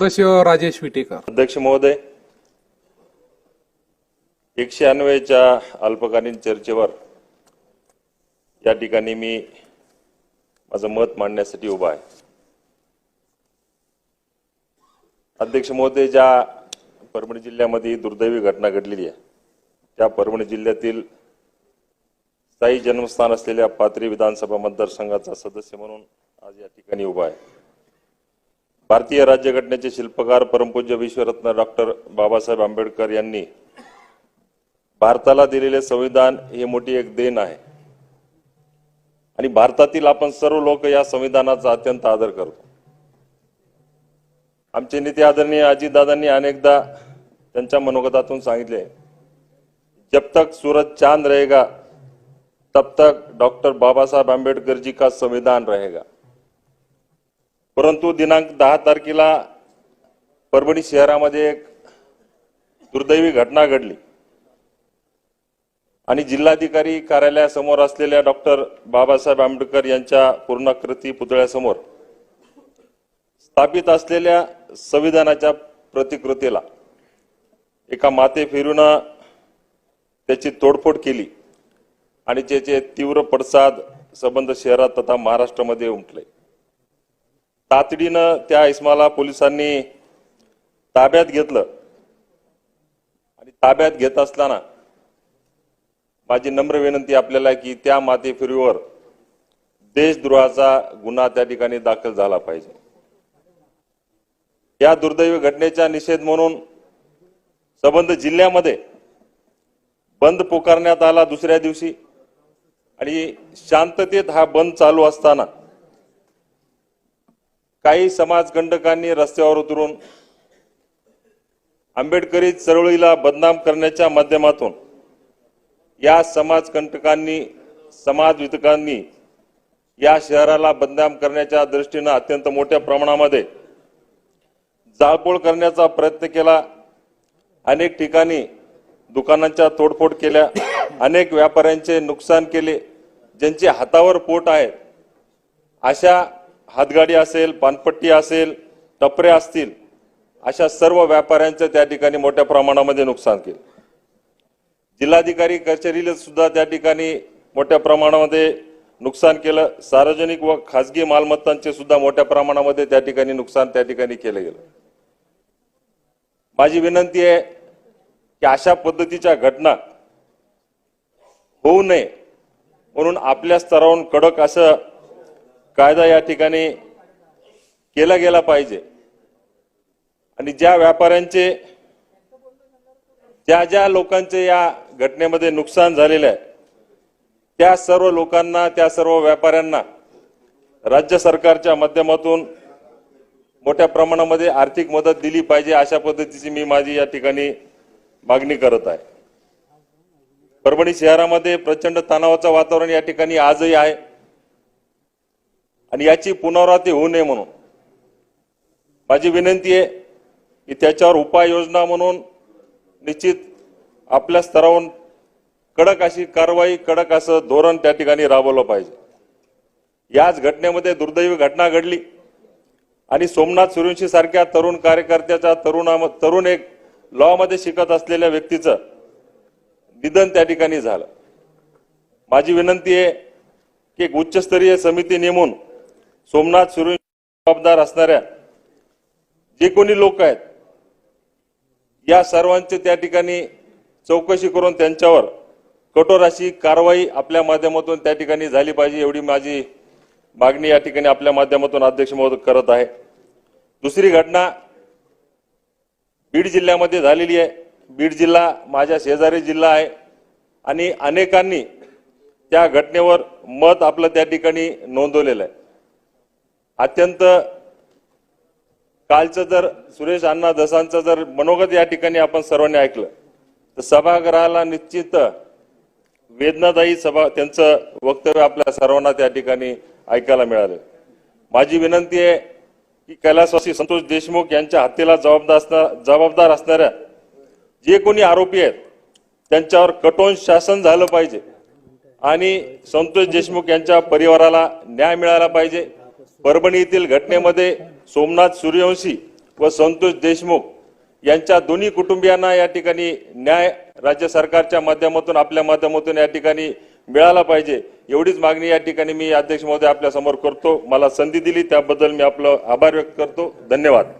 सदस्य राजेश विटेकर. अध्यक्ष महोदय एकशे अन्वयच्या अल्पकालीन चर्चेवर या ठिकाणी मी माझं मत मांडण्यासाठी उभा आहे. अध्यक्ष महोदय ज्या परभणी जिल्ह्यामध्ये दुर्दैवी घटना घडलेली आहे त्या परभणी जिल्ह्यातील स्थायी जन्मस्थान असलेल्या पाथरी विधानसभा मतदारसंघाचा सदस्य म्हणून आज या ठिकाणी उभा आहे. भारतीय राज्यघटनेचे शिल्पकार परमपूज्य विश्वरत्न डॉक्टर बाबासाहेब आंबेडकर यांनी भारताला दिलेले संविधान ही मोठी एक देण आहे. आणि भारतातील आपण सर्व लोक या संविधानाचा अत्यंत आदर करतो. आमचे नेते आदरणीय अजितदादांनी अनेकदा त्यांच्या मनोगतातून सांगितले जब तक सूरज चांद रहेगा तब तक डॉक्टर बाबासाहेब आंबेडकर जी का संविधान रहेगा? परंतु दिनांक दहा तारखेला परभणी शहरामध्ये एक दुर्दैवी घटना घडली. आणि जिल्हाधिकारी कार्यालयासमोर असलेल्या डॉक्टर बाबासाहेब आंबेडकर यांच्या पूर्णाकृती पुतळ्यासमोर स्थापित असलेल्या संविधानाच्या प्रतिकृतीला एका माते फिरून त्याची तोडफोड केली आणि त्याचे तीव्र पडसाद संबंध शहरात तथा महाराष्ट्रामध्ये उमटले. तातडीनं त्या इस्माला पोलिसांनी ताब्यात घेतलं. आणि ताब्यात घेत असताना माझी नम्र विनंती आपल्याला की त्या मातेफिरीवर देशद्रोहाचा गुन्हा त्या ठिकाणी दाखल झाला पाहिजे. या दुर्दैवी घटनेचा निषेध म्हणून संबंध जिल्ह्यामध्ये बंद पुकारण्यात आला दुसऱ्या दिवशी. आणि शांततेत हा बंद चालू असताना काही समाजकंटकांनी रस्त्यावर उतरून आंबेडकरी चळवळीला बदनाम करण्याच्या माध्यमातून या समाजकंटकांनी समाजवितकांनी या शहराला बदनाम करण्याच्या दृष्टीनं अत्यंत मोठ्या प्रमाणामध्ये जाळपोळ करण्याचा प्रयत्न केला. अनेक ठिकाणी दुकानांच्या तोडफोड केल्या. अनेक व्यापाऱ्यांचे नुकसान केले. ज्यांचे हातावर पोट आहेत अशा हातगाडी असेल पानपट्टी असेल टपरे असतील अशा सर्व व्यापाऱ्यांचं त्या ठिकाणी मोठ्या प्रमाणामध्ये नुकसान केलं. जिल्हाधिकारी कचेरीला सुद्धा त्या ठिकाणी मोठ्या प्रमाणामध्ये नुकसान केलं. सार्वजनिक व खाजगी मालमत्तांचे सुद्धा मोठ्या प्रमाणामध्ये त्या ठिकाणी नुकसान त्या ठिकाणी केलं गेलं. माझी विनंती आहे की अशा पद्धतीच्या घटना होऊ नये म्हणून आपल्या स्तरावरून कडक असं कायदा या ठिकाणी केला गेला पाहिजे. आणि ज्या व्यापाऱ्यांचे ज्या ज्या लोकांचे या घटनेमध्ये नुकसान झालेलं आहे त्या सर्व लोकांना त्या सर्व व्यापाऱ्यांना राज्य सरकारच्या माध्यमातून मोठ्या प्रमाणामध्ये आर्थिक मदत दिली पाहिजे अशा पद्धतीची मी माझी या ठिकाणी मागणी करत आहे. परभणी शहरामध्ये प्रचंड तणावाचं वातावरण या ठिकाणी आजही आहे. आणि याची पुनरावृत्ती होऊ नये म्हणून. माझी विनंती आहे की त्याच्यावर उपाययोजना म्हणून निश्चित आपल्या स्तरावरून कडक अशी कारवाई कडक असं धोरण त्या ठिकाणी राबवलं पाहिजे. याच घटनेमध्ये दुर्दैवी घटना घडली आणि सोमनाथ सूर्यवंशी सारख्या तरुण कार्यकर्त्याचा तरुणा तरुण एक लॉमध्ये शिकत असलेल्या व्यक्तीचं निधन त्या ठिकाणी झालं. माझी विनंती आहे की एक उच्चस्तरीय समिती नेमून सोमनाथ सुरू जबाबदार असणाऱ्या जे कोणी लोक आहेत या सर्वांचे त्या ठिकाणी चौकशी करून त्यांच्यावर कठोर अशी कारवाई आपल्या माध्यमातून त्या ठिकाणी झाली पाहिजे एवढी माझी मागणी या ठिकाणी आपल्या माध्यमातून अध्यक्ष महोदय करत आहे. दुसरी घटना बीड जिल्ह्यामध्ये झालेली आहे. बीड जिल्हा माझ्या शेजारी जिल्हा आहे आणि अनेकांनी त्या घटनेवर मत आपलं त्या ठिकाणी नोंदवलेलं आहे. अत्यंत कालचं जर सुरेश अण्णा दसांचं जर मनोगत या ठिकाणी आपण सर्वांनी ऐकलं तर सभागृहाला निश्चित वेदनादायी सभा त्यांचं वक्तव्य आपल्या सर्वांना त्या ठिकाणी ऐकायला मिळालं. माझी विनंती आहे की कैलासवासी संतोष देशमुख यांच्या हत्येला जबाबदार असणार जबाबदार असणाऱ्या जे कोणी आरोपी आहेत त्यांच्यावर कठोर शासन झालं पाहिजे. आणि संतोष देशमुख यांच्या परिवाराला न्याय मिळाला पाहिजे. परभणी येथील घटनेमध्ये सोमनाथ सूर्यवंशी व संतोष देशमुख यांच्या दोन्ही कुटुंबियांना या ठिकाणी न्याय राज्य सरकारच्या माध्यमातून आपल्या माध्यमातून या ठिकाणी मिळाला पाहिजे. एवढीच मागणी या ठिकाणी मी अध्यक्ष महोदय आपल्यासमोर करतो. मला संधी दिली त्याबद्दल मी आपलं आभार व्यक्त करतो. धन्यवाद.